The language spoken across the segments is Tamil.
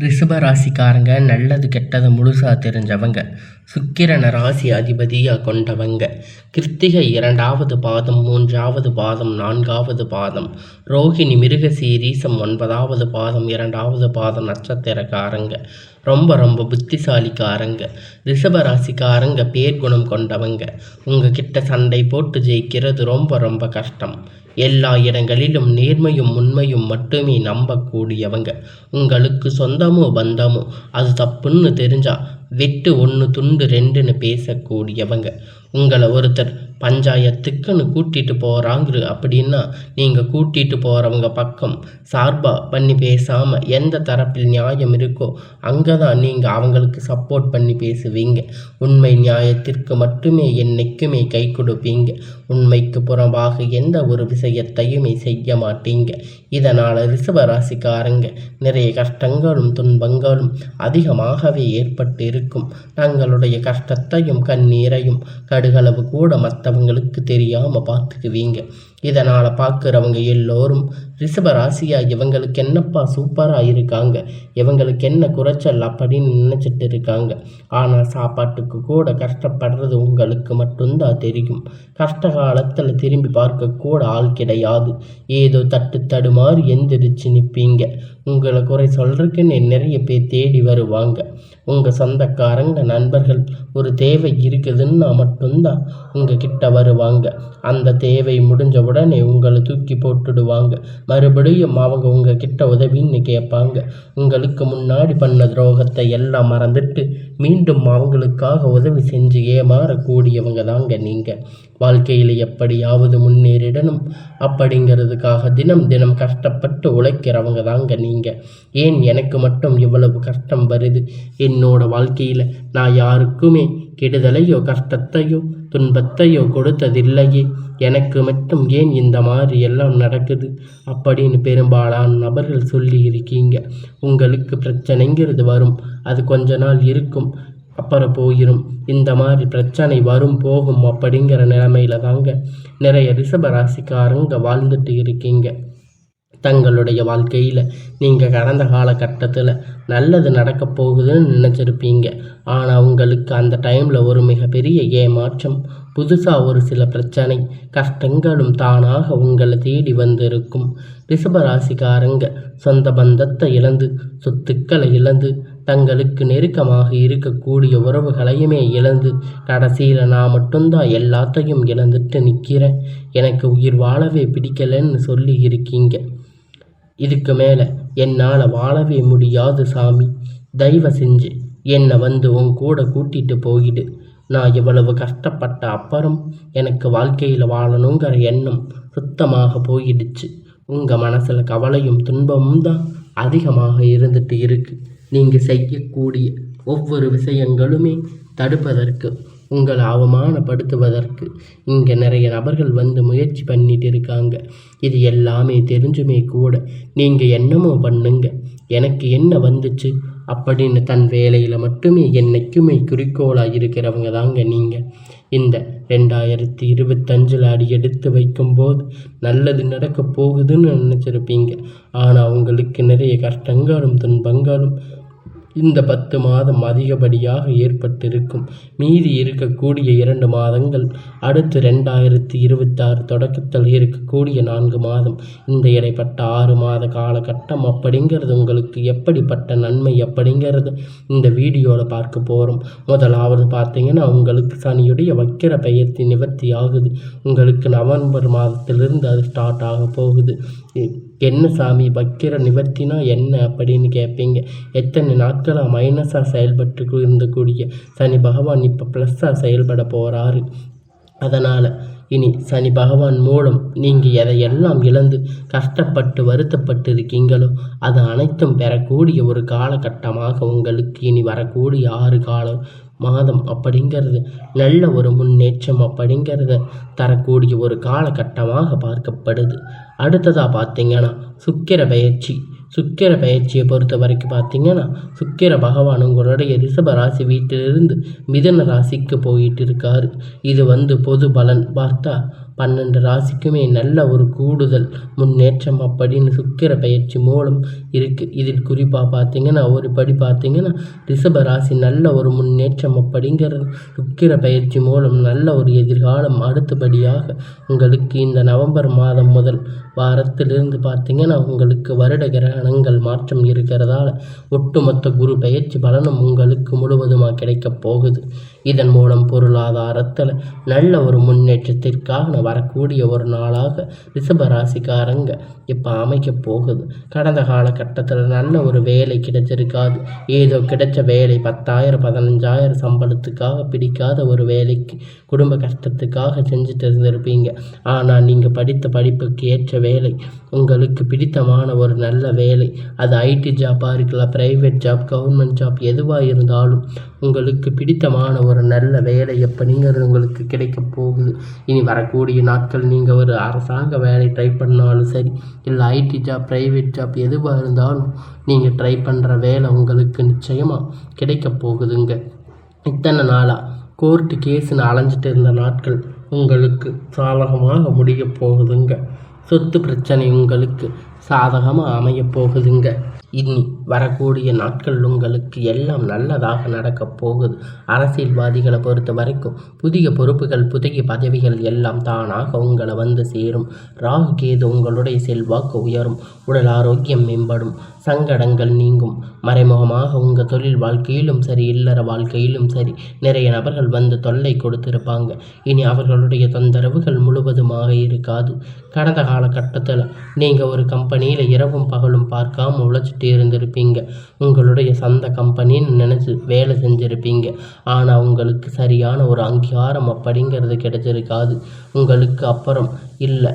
ரிஷப ராசிக்காரங்க நல்லது கெட்டது முழுசா தெரிஞ்சவங்க சுக்கிரன ராசி அதிபதியாக கொண்டவங்க. கிருத்திகை இரண்டாவது பாதம் மூன்றாவது பாதம் நான்காவது பாதம். ரோகிணி மிருகசீரீசம் ஒன்பதாவது பாதம் இரண்டாவது பாதம் நட்சத்திரக்காரங்க. ரொம்ப ரொம்ப புத்திசாலிக்காரங்க. ரிஷபராசிக்காரங்க பேர்குணம் கொண்டவங்க. உங்ககிட்ட சண்டை போட்டு ஜெயிக்கிறது ரொம்ப ரொம்ப கஷ்டம். எல்லா இடங்களிலும் நேர்மையும் உண்மையும் மட்டுமே நம்பக்கூடியவங்க. உங்களுக்கு சொந்தமோ பந்தமோ அது தப்புன்னு தெரிஞ்சா வெட்டு ஒன்று துண்டு ரெண்டுன்னு பேசக்கூடியவங்க. உங்களை ஒருத்தர் பஞ்சாயத்துக்குன்னு கூட்டிகிட்டு போகிறாங்க அப்படின்னா நீங்கள் கூட்டிகிட்டு போகிறவங்க பக்கம் சார்பாக பண்ணி பேசாமல் எந்த தரப்பில் நியாயம் இருக்கோ அங்கே தான் நீங்கள் அவங்களுக்கு சப்போர்ட் பண்ணி பேசுவீங்க. உண்மை நியாயத்திற்கு மட்டுமே என்னைக்குமே கை கொடுப்பீங்க. உண்மைக்கு புறம்பாக எந்த ஒரு விஷயத்தையுமே செய்ய மாட்டீங்க. இதனால் ரிஷப ராசிக்காரங்க நிறைய கஷ்டங்களும் துன்பங்களும் அதிகமாகவே ஏற்பட்டு இருக்கும் தங்களுடைய கஷ்டத்தையும் கண்ணீரையும் கடுகளவு கூட மற்ற மற்றவங்களுக்கு தெரியாமல் பார்த்துக்குவீங்க. இதனால் பார்க்குறவங்க எல்லோரும் ரிஷப ராசியாக இவங்களுக்கு என்னப்பா சூப்பராக இருக்காங்க? இவங்களுக்கு என்ன குறைச்சல் அப்படின்னு நினச்சிட்டு இருக்காங்க. ஆனால் சாப்பாட்டுக்கு கூட கஷ்டப்படுறது உங்களுக்கு மட்டும்தான் தெரியும். கஷ்ட காலத்தில் திரும்பி பார்க்க கூட ஆள் கிடையாது. ஏதோ தட்டு தடுமாறி எந்திரிச்சு நிற்பீங்க உங்களை குறை சொல்கிறதுக்குன்னு நிறைய பேர் தேடி வருவாங்க. உங்கள் சொந்தக்காரங்க நண்பர்கள் ஒரு தேவை இருக்குதுன்னா மட்டும்தான் உங்கள் கிட்ட வருவாங்க. அந்த தேவை முடிஞ்ச உடனே உங்களை தூக்கி போட்டுடுவாங்க. மறுபடியும் அவங்க உங்ககிட்ட உதவின்னு கேட்பாங்க. உங்களுக்கு முன்னாடி பண்ண துரோகத்தை எல்லாம் மறந்துட்டு மீண்டும் அவங்களுக்காக உதவி செஞ்சு ஏமாறக்கூடியவங்க தாங்க நீங்கள் வாழ்க்கையில் எப்படியாவது முன்னேறிடணும். அப்படிங்கிறதுக்காக தினம் தினம் கஷ்டப்பட்டு உழைக்கிறவங்க தாங்க நீங்கள் ஏன் எனக்கு மட்டும் இவ்வளவு கஷ்டம் வருது? என்னோட வாழ்க்கையில் நான் யாருக்குமே கெடுதலையோ கஷ்டத்தையோ துன்பத்தையோ கொடுத்ததில்லையே. எனக்கு மட்டும் ஏன் இந்த மாதிரி எல்லாம் நடக்குது? அப்படின்னு பெரும்பாலான நபர்கள் சொல்லி இருக்கீங்க உங்களுக்கு பிரச்சனைங்கிறது வரும். அது கொஞ்ச நாள் இருக்கும் அப்புறம் போயிடும் இந்த மாதிரி பிரச்சனை வரும் போகும் அப்படிங்கிற நிலமையில தாங்க நிறைய ரிஷப ராசிக்காரங்க வாழ்ந்துட்டு இருக்கீங்க. தங்களுடைய வாழ்க்கையில் நீங்கள் கடந்த காலகட்டத்தில் நல்லது நடக்க போகுதுன்னு நினச்சிருப்பீங்க. ஆனால் உங்களுக்கு அந்த டைமில் ஒரு மிகப்பெரிய ஏமாற்றம் புதுசாக ஒரு சில பிரச்சனை கஷ்டங்களும் தானாக உங்களை தேடி வந்திருக்கும். ரிஷபராசிக்காரங்க சொந்த பந்தத்தை இழந்து சொத்துக்களை இழந்து தங்களுக்கு நெருக்கமாக இருக்கக்கூடிய உறவுகளையுமே இழந்து கடைசியில் நான் மட்டும்தான் எல்லாத்தையும் இழந்துட்டு நிற்கிறேன் எனக்கு உயிர் வாழவே பிடிக்கலன்னு சொல்லி இருக்கீங்க. இதுக்கு மேலே என்னால் வாழவே முடியாது சாமி. தயவு செஞ்சு என்னை வந்து உன் கூட கூட்டிகிட்டு போயிடு. நான் இவ்வளவு கஷ்டப்பட்ட அப்புறம் எனக்கு வாழ்க்கையில் வாழணுங்கிற எண்ணம் சுத்தமாக போயிடுச்சு. உங்கள் மனசில் கவலையும் துன்பமும் தான் அதிகமாக இருந்துட்டு இருக்கு. நீங்கள் செய்யக்கூடிய ஒவ்வொரு விஷயங்களுமே தடுப்பதற்கு உங்களை அவமானப்படுத்துவதற்கு இங்கே நிறைய நபர்கள் வந்து முயற்சி பண்ணிட்டு இருக்காங்க. இது எல்லாமே தெரிஞ்சுமே கூட நீங்கள் என்னமோ பண்ணுங்க. எனக்கு என்ன வந்துச்சு? அப்படின்னு தன் வேலையில் மட்டுமே என்னைக்குமே குறிக்கோளாக இருக்கிறவங்க தாங்க நீங்கள் இந்த ரெண்டாயிரத்தி இருபத்தஞ்சில் அடி எடுத்து வைக்கும்போது நல்லது நடக்க போகுதுன்னு நினச்சிருப்பீங்க. ஆனால் உங்களுக்கு நிறைய கஷ்டங்களும் துன்பங்களும் இந்த பத்து மாதம் அதிகப்படியாக ஏற்பட்டிருக்கும். மீதி இருக்கக்கூடிய இரண்டு மாதங்கள் அடுத்து ரெண்டாயிரத்தி இருபத்தாறு தொடக்கத்தில் இருக்கக்கூடிய நான்கு மாதம் இந்த இடைப்பட்ட ஆறு மாத காலகட்டம் அப்படிங்கிறது உங்களுக்கு எப்படிப்பட்ட நன்மை அப்படிங்கிறது இந்த வீடியோவில் பார்க்க போகிறோம் முதலாவது பார்த்தீங்கன்னா உங்களுக்கு சனியுடைய வக்கிர பெயர்த்தி நிவர்த்தி ஆகுது. உங்களுக்கு நவம்பர் மாதத்திலிருந்து அது ஸ்டார்ட் ஆக போகுது. என்ன சாமி வக்கிர நிவர்த்தினா என்ன அப்படின்னு கேட்பீங்க எத்தனை நாட்களாக மைனஸாக செயல்பட்டு இருந்தக்கூடிய சனி பகவான் இப்போ ப்ளஸ்ஸாக செயல்பட போகிறாரு அதனால் இனி சனி பகவான் மூலம் நீங்கள் எதையெல்லாம் இழந்து கஷ்டப்பட்டு வருத்தப்பட்டு இருக்கீங்களோ அது அனைத்தும் பெறக்கூடிய ஒரு காலகட்டமாக உங்களுக்கு இனி வரக்கூடிய ஆறு காலம் மாதம் அப்படிங்கிறது நல்ல ஒரு முன்னேற்றம் அப்படிங்கிறத தரக்கூடிய ஒரு காலகட்டமாக பார்க்கப்படுது. அடுத்ததாக பார்த்தீங்கன்னா சுக்கிர பயிற்சி. சுக்கிர பயிற்சியை பொறுத்த வரைக்கும் பார்த்தீங்கன்னா சுக்கிர பகவான் உங்களுடைய ரிஷப ராசி வீட்டிலிருந்து மிதன ராசிக்கு போயிட்டு இருக்காரு. இது வந்து பொது பலன். பார்த்தா பன்னெண்டு ராசிக்குமே நல்ல ஒரு கூடுதல் முன்னேற்றம் அப்படின்னு சுக்கிர பயிற்சி மூலம் இருக்குது இதில் குறிப்பாக பார்த்தீங்கன்னா ஒரு படி பார்த்தீங்கன்னா ரிஷப ராசி நல்ல ஒரு முன்னேற்றம் அப்படிங்கிறது சுக்கிர பயிற்சி மூலம் நல்ல ஒரு எதிர்காலம் அடுத்தபடியாக உங்களுக்கு இந்த நவம்பர் மாதம் முதல் வாரத்திலிருந்து பார்த்தீங்கன்னா உங்களுக்கு வருட கிரகணங்கள் மாற்றம் இருக்கிறதால ஒட்டுமொத்த குரு பயிற்சி பலனும் உங்களுக்கு முழுவதுமாக கிடைக்கப் போகுது. இதன் மூலம் பொருளாதாரத்தில் நல்ல ஒரு முன்னேற்றத்திற்காக வரக்கூடிய ஒரு நாளாக ரிஷபராசிக்காரங்க இப்போ அமைக்க போகுது. கடந்த காலகட்டத்தில் நல்ல ஒரு வேலை கிடைச்சிருக்காது. ஏதோ கிடைச்ச வேலை பத்தாயிரம் பதினஞ்சாயிரம் சம்பளத்துக்காக பிடிக்காத ஒரு வேலைக்கு குடும்ப கஷ்டத்துக்காக செஞ்சுட்டு இருந்திருப்பீங்க. ஆனால் நீங்கள் படித்த படிப்புக்கு ஏற்ற வேலை உங்களுக்கு பிடித்தமான ஒரு நல்ல வேலை. அது ஐடி ஜாப்பாக இருக்கலாம் ப்ரைவேட் ஜாப் கவர்மெண்ட் ஜாப் எதுவாக இருந்தாலும் உங்களுக்கு பிடித்தமான ஒரு நல்ல வேலை எப்படிங்கிறது உங்களுக்கு கிடைக்க போகுது. இனி வரக்கூடிய நாட்கள் நீங்கள் ஒரு அரசாங்க வேலை ட்ரை பண்ணாலும் சரி இல்லை ஐடி ஜாப் ப்ரைவேட் ஜாப் எதுவாக இருந்தாலும் நீங்கள் ட்ரை பண்ணுற வேலை உங்களுக்கு நிச்சயமாக கிடைக்க போகுதுங்க. இத்தனை நாளாக கோர்ட்டு கேஸுன்னு அலைஞ்சிட்டு இருந்த நாட்கள் உங்களுக்கு சாதகமாக முடிய போகுதுங்க. சொத்து பிரச்சனை உங்களுக்கு சாதகமாக அமையப் போகுதுங்க. இனி வரக்கூடிய நாட்கள் உங்களுக்கு எல்லாம் நல்லதாக நடக்கப் போகுது. அரசியல்வாதிகளை பொறுத்த வரைக்கும் புதிய பொறுப்புகள் புதிய பதவிகள் எல்லாம் தானாக உங்களை வந்து சேரும். ராகு கேது உங்களுடைய செல்வாக்கு உயரும். உடல் ஆரோக்கியம் மேம்படும். சங்கடங்கள் நீங்கும். மறைமுகமாக உங்கள் தொழில் வாழ்க்கையிலும் சரி இல்லற வாழ்க்கையிலும் சரி நிறைய நபர்கள் வந்து தொல்லை கொடுத்திருப்பாங்க. இனி அவர்களுடைய தொந்தரவுகள் முழுவதுமாக இருக்காது. கடந்த காலகட்டத்தில் நீங்கள் ஒரு கம்பெனியில் இரவும் பகலும் பார்க்காம உழைச்சிட்டு இருந்திருப்பீங்க. உங்களுடைய சொந்த கம்பெனின்னு நினச்சி வேலை செஞ்சுருப்பீங்க. ஆனால் உங்களுக்கு சரியான ஒரு அங்கீகாரம் அப்படிங்கிறது கிடைச்சிருக்காது. உங்களுக்கு அப்புறம் இல்லை.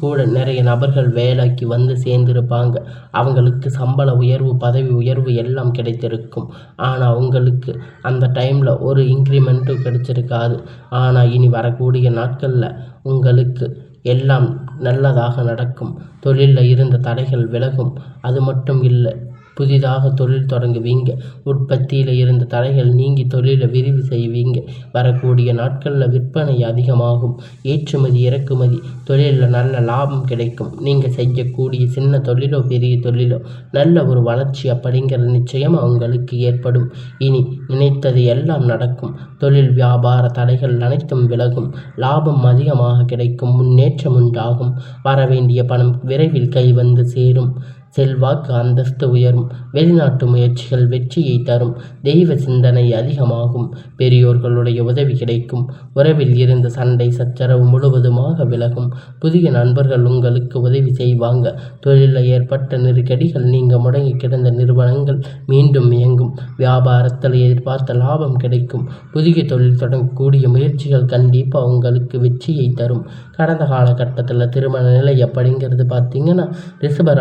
கூட நிறைய நபர்கள் வேலைக்கு வந்து சேர்ந்திருப்பாங்க. அவங்களுக்கு சம்பள உயர்வு பதவி உயர்வு எல்லாம் கிடைத்திருக்கும். ஆனால் உங்களுக்கு அந்த டைமில் ஒரு இன்க்ரிமெண்ட்டும் கிடைச்சிருக்காது. ஆனால் இனி வரக்கூடிய நாட்களில் உங்களுக்கு எல்லாம் நல்லதாக நடக்கும். தொழிலில் இருந்த தடைகள் விலகும். அது மட்டும் இல்லை புதிதாக தொழில் தொடங்குவீங்க. உற்பத்தியில் இருந்த தடைகள் நீங்கி தொழிலை விரிவு செய்வீங்க. வரக்கூடிய நாட்களில் விற்பனை அதிகமாகும். ஏற்றுமதி இறக்குமதி தொழிலில் நல்ல லாபம் கிடைக்கும். நீங்கள் செய்யக்கூடிய சின்ன தொழிலோ பெரிய தொழிலோ நல்ல ஒரு வளர்ச்சி அப்படிங்கிறது நிச்சயம் அவங்களுக்கு ஏற்படும். இனி நினைத்தது எல்லாம் நடக்கும். தொழில் வியாபார தடைகள் அனைத்தும் விலகும். லாபம் அதிகமாக கிடைக்கும். முன்னேற்றம் உண்டாகும். வரவேண்டிய பணம் விரைவில் கை வந்து சேரும். செல்வாக்கு அந்தஸ்து உயரும். வெளிநாட்டு முயற்சிகள் வெற்றியை தரும். தெய்வ சிந்தனை அதிகமாகும். பெரியோர்களுடைய உதவி கிடைக்கும். உறவில் இருந்த சண்டை சச்சரவு முழுவதுமாக விலகும். புதிய நண்பர்கள் உங்களுக்கு உதவி செய்வாங்க. தொழிலில் ஏற்பட்ட நெருக்கடிகள் நீங்கள் முடங்கி கிடந்த நிறுவனங்கள் மீண்டும் இயங்கும். வியாபாரத்தில் எதிர்பார்த்த லாபம் கிடைக்கும். புதிய தொழில் தொடங்கக்கூடிய முயற்சிகள் கண்டிப்பாக உங்களுக்கு வெற்றியை தரும். கடந்த காலகட்டத்தில் திருமண நிலை அப்படிங்கிறது பார்த்தீங்கன்னா ரிஷப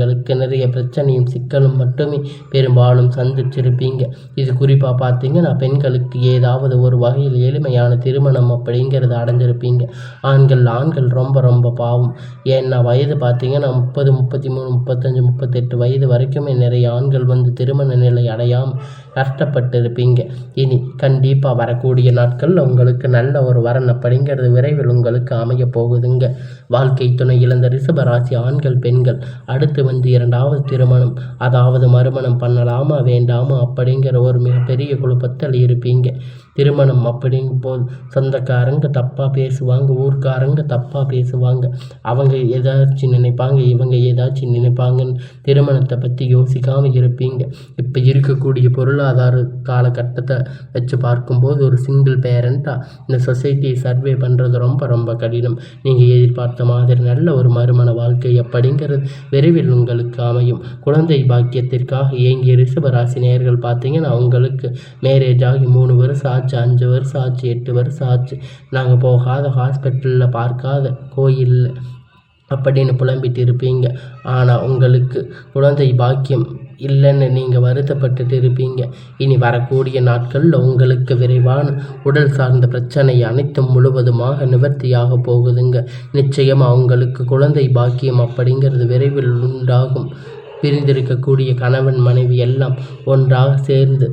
உங்களுக்கு நிறைய பிரச்சனையும் சிக்கலும் மட்டுமே பெரும்பாலும் சந்திச்சிருப்பீங்க. இது குறிப்பாக பார்த்தீங்கன்னா பெண்களுக்கு ஏதாவது ஒரு வகையில் எளிமையான திருமணம் அப்படிங்கிறது அடைஞ்சிருப்பீங்க. ஆண்கள் ஆண்கள் ரொம்ப ரொம்ப பாவம். ஏன்னா வயது பார்த்தீங்கன்னா முப்பது முப்பத்தி மூணு முப்பத்தஞ்சு முப்பத்தெட்டு வயது வரைக்குமே நிறைய ஆண்கள் வந்து திருமண நிலை அடையாமல் கஷ்டப்பட்டு இருப்பீங்க இனி கண்டிப்பாக வரக்கூடிய நாட்களில் உங்களுக்கு நல்ல ஒரு வரன் அப்படிங்கிறது விரைவில் உங்களுக்கு அமைய போகுதுங்க. வாழ்க்கை துணை இழந்த ரிஷபராசி ஆண்கள் பெண்கள் அடுத்து வந்து இரண்டாவது திருமணம் அதாவது மறுமணம் பண்ணலாமா வேண்டாமா அப்படிங்கிற ஒரு மிகப்பெரிய குழப்பத்தில் இருப்பீங்க. திருமணம் அப்படிங்கும் போது சொந்தக்காரங்க தப்பாக பேசுவாங்க ஊர்க்காரங்க தப்பாக பேசுவாங்க. அவங்க ஏதாச்சும் நினைப்பாங்க இவங்க ஏதாச்சும் நினைப்பாங்கன்னு திருமணத்தை பற்றி யோசிக்காமல் இருப்பீங்க. இப்போ இருக்கக்கூடிய பொருளாதார காலகட்டத்தை வச்சு பார்க்கும்போது ஒரு சிங்கிள் பேரண்ட்டாக இந்த சொசைட்டியை சர்வே பண்ணுறது ரொம்ப ரொம்ப கடினம். நீங்கள் எதிர்பார்த்த மாதிரி நல்ல ஒரு மறுமண வாழ்க்கை அப்படிங்கிறது விரைவில் உங்களுக்கு அமையும். குழந்தை பாக்கியத்திற்காக இயங்கிய ரிஷபராசி நேர்கள் பார்த்தீங்கன்னா அவங்களுக்கு மேரேஜ் ஆகி மூணு வருஷம் ஆச்சு அஞ்சு வருஷம் ஆச்சு எட்டு வருஷம் ஆச்சு நாங்கள் போகாத ஹாஸ்பிட்டலில் பார்க்காத கோயிலில் அப்படின்னு புலம்பிட்டு இருப்பீங்க ஆனால் உங்களுக்கு குழந்தை பாக்கியம் இல்லைன்னு நீங்கள் வருத்தப்பட்டுட்டு இருப்பீங்க இனி வரக்கூடிய நாட்களில் உங்களுக்கு விரைவான உடல் சார்ந்த பிரச்சனை அனைத்தும் முழுவதுமாக நிவர்த்தியாக போகுதுங்க. நிச்சயமாக உங்களுக்கு குழந்தை பாக்கியம் அப்படிங்கிறது விரைவில் உண்டாகும். பிரிந்திருக்கக்கூடிய கணவன் மனைவி எல்லாம் ஒன்றாக சேர்ந்து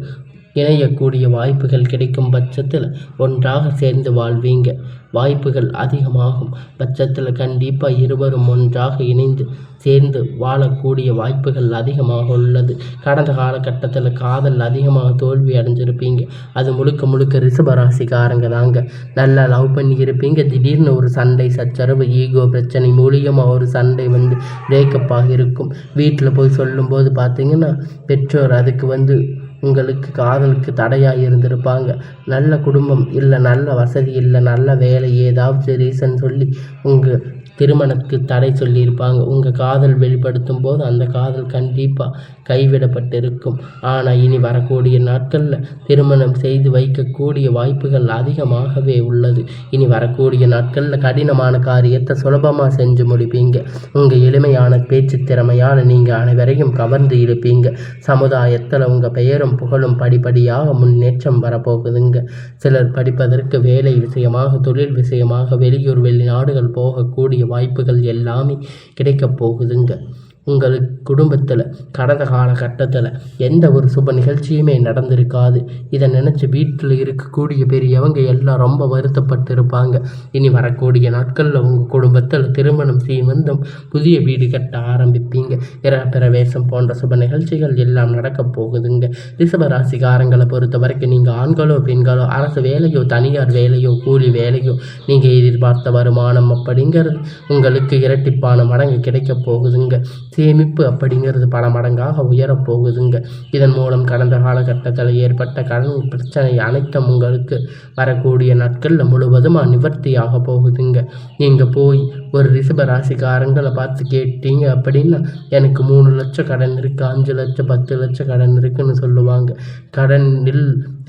இணையக்கூடிய வாய்ப்புகள் கிடைக்கும் பட்சத்தில் ஒன்றாக சேர்ந்து வாழ்வீங்க. வாய்ப்புகள் அதிகமாகும் பட்சத்தில் கண்டிப்பாக இருவரும் ஒன்றாக இணைந்து சேர்ந்து வாழக்கூடிய வாய்ப்புகள் அதிகமாக உள்ளது. கடந்த காலகட்டத்தில் காதல் அதிகமாக தோல்வி அடைஞ்சிருப்பீங்க. அது முழுக்க முழுக்க ரிஷபராசிக்காரங்க தாங்க. நல்லா லவ் பண்ணி இருப்பீங்க திடீர்னு ஒரு சண்டை சச்சரவு ஈகோ பிரச்சனை மூலியமாக ஒரு சண்டை வந்து பிரேக்கப்பாக இருக்கும் வீட்டில் போய் சொல்லும்போது பார்த்தீங்கன்னா பெற்றோர் அதுக்கு வந்து உங்களுக்கு காதலுக்கு தடையாக இருந்திருப்பாங்க. நல்ல குடும்பம் இல்லை நல்ல வசதி இல்லை நல்ல வேலை ஏதாவது ரீசன் சொல்லி உங்கள் திருமணத்துக்கு தடை சொல்லியிருப்பாங்க. உங்கள் காதல் வெளிப்படுத்தும் போது அந்த காதல் கண்டிப்பாக கைவிடப்பட்டிருக்கும். ஆனால் இனி வரக்கூடிய நாட்களில் திருமணம் செய்து வைக்கக்கூடிய வாய்ப்புகள் அதிகமாகவே உள்ளது. இனி வரக்கூடிய நாட்களில் கடினமான காரியத்தை சுலபமாக செஞ்சு முடிப்பீங்க. உங்கள் எளிமையான பேச்சு திறமையால் நீங்கள் அனைவரையும் கவர்ந்து இருப்பீங்க சமுதாயத்தில் உங்கள் பெயரும் புகழும் படிப்படியாக முன்னேற்றம் வரப்போகுதுங்க. சிலர் படிப்பதற்கு வேலை விஷயமாக தொழில் விஷயமாக வெளியூர் வெளிநாடுகள் போகக்கூடிய வாய்ப்புகள் எல்லாமே கிடைக்கப் போகுதுங்க. உங்களுக்கு குடும்பத்தில் கடந்த காலகட்டத்தில் எந்த ஒரு சுப நிகழ்ச்சியுமே நடந்திருக்காது. இதை நினச்சி வீட்டில் இருக்கக்கூடிய பெரியவங்க எல்லாம் ரொம்ப வருத்தப்பட்டு இருப்பாங்க இனி வரக்கூடிய நாட்களில் உங்கள் குடும்பத்தில் திருமணம் சீமந்தம் புதிய வீடு கட்ட ஆரம்பிப்பீங்க. பிரவேசம் போன்ற சுப நிகழ்ச்சிகள் எல்லாம் நடக்கப் போகுதுங்க. ரிஷப ராசிக்காரங்களை பொறுத்த வரைக்கும் நீங்கள் ஆண்களோ பெண்களோ அரசு வேலையோ தனியார் வேலையோ கூலி வேலையோ நீங்கள் எதிர்பார்த்த வருமானம் அப்படிங்கிறது உங்களுக்கு இரட்டிப்பான மடங்கு கிடைக்கப் போகுதுங்க. சேமிப்பு அப்படிங்கிறது பல மடங்காக உயரப் போகுதுங்க. இதன் மூலம் கடந்த காலகட்டத்தில் ஏற்பட்ட கடன் பிரச்சனை அனைத்தும் உங்களுக்கு வரக்கூடிய நாட்களில் முழுவதுமாக நிவர்த்தியாக போகுதுங்க. நீங்கள் போய் ஒரு ரிஷப ராசிக்காரங்களை பார்த்து கேட்டீங்க அப்படின்னா எனக்கு மூணு லட்சம் கடன் இருக்குது அஞ்சு லட்சம் பத்து லட்சம் கடன் இருக்குன்னு சொல்லுவாங்க. கடனில்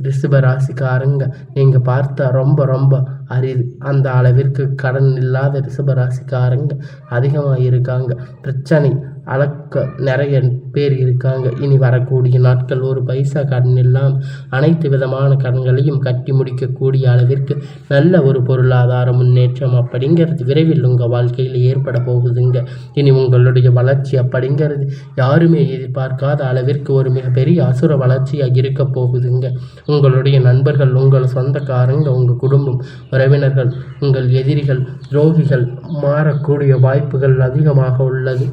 ரிஷப ராசிக்காரங்க நீங்கள் பார்த்தா ரொம்ப ரொம்ப அரிது. அந்த அளவிற்கு கடன் இல்லாத ரிஷப ராசிக்காரங்க அதிகமாக இருக்காங்க பிரச்சனை அளக்க நிறைய பேர் இருக்காங்க. இனி வரக்கூடிய நாட்கள் ஒரு பைசா கடன் இல்லாமல் அனைத்து விதமான கடன்களையும் கட்டி முடிக்கக்கூடிய அளவிற்கு நல்ல ஒரு பொருளாதார முன்னேற்றம் அப்படிங்கிறது விரைவில் உங்கள் வாழ்க்கையில் ஏற்பட போகுதுங்க. இனி உங்களுடைய வளர்ச்சி அப்படிங்கிறது யாருமே எதிர்பார்க்காத அளவிற்கு ஒரு மிகப்பெரிய அசுர வளர்ச்சியாக இருக்க போகுதுங்க. உங்களுடைய நண்பர்கள் உங்கள் சொந்தக்காரங்க உங்கள் குடும்பம் உறவினர்கள் உங்கள் எதிரிகள் துரோகிகள் மாறக்கூடிய வாய்ப்புகள் அதிகமாக உள்ளது.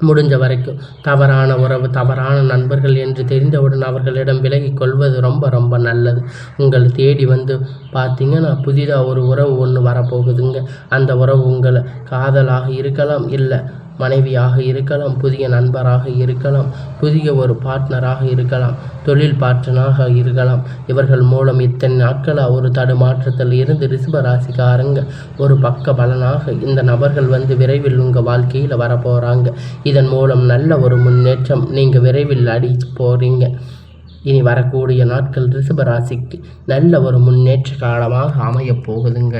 முடிஞ்ச வரைக்கும். தவறான உறவு தவறான நண்பர்கள் என்று தெரிந்தவுடன் அவர்களிடம் விலகி கொள்வது ரொம்ப ரொம்ப நல்லது. உங்களை தேடி வந்து பார்த்தீங்கன்னா புதிதாக ஒரு உறவு ஒன்று வரப்போகுதுங்க. அந்த உறவு உங்களை காதலாக இருக்கலாம் இல்லை மனைவியாக இருக்கலாம் புதிய நண்பராக இருக்கலாம் புதிய ஒரு பார்ட்னராக இருக்கலாம் தொழில் பார்ட்னராக இருக்கலாம். இவர்கள் மூலம் இத்தனை நாட்களாக ஒரு தடுமாற்றத்தில் இருந்து ரிஷப ராசிக்காரங்க ஒரு பக்க பலனாக இந்த நபர்கள் வந்து விரைவில் உங்கள் வாழ்க்கையில் வரப்போகிறாங்க இதன் மூலம் நல்ல ஒரு முன்னேற்றம் நீங்கள் விரைவில் அடி போகிறீங்க இனி வரக்கூடிய நாட்கள் ரிஷப ராசிக்கு நல்ல ஒரு முன்னேற்ற காலமாக அமையப் போகுதுங்க.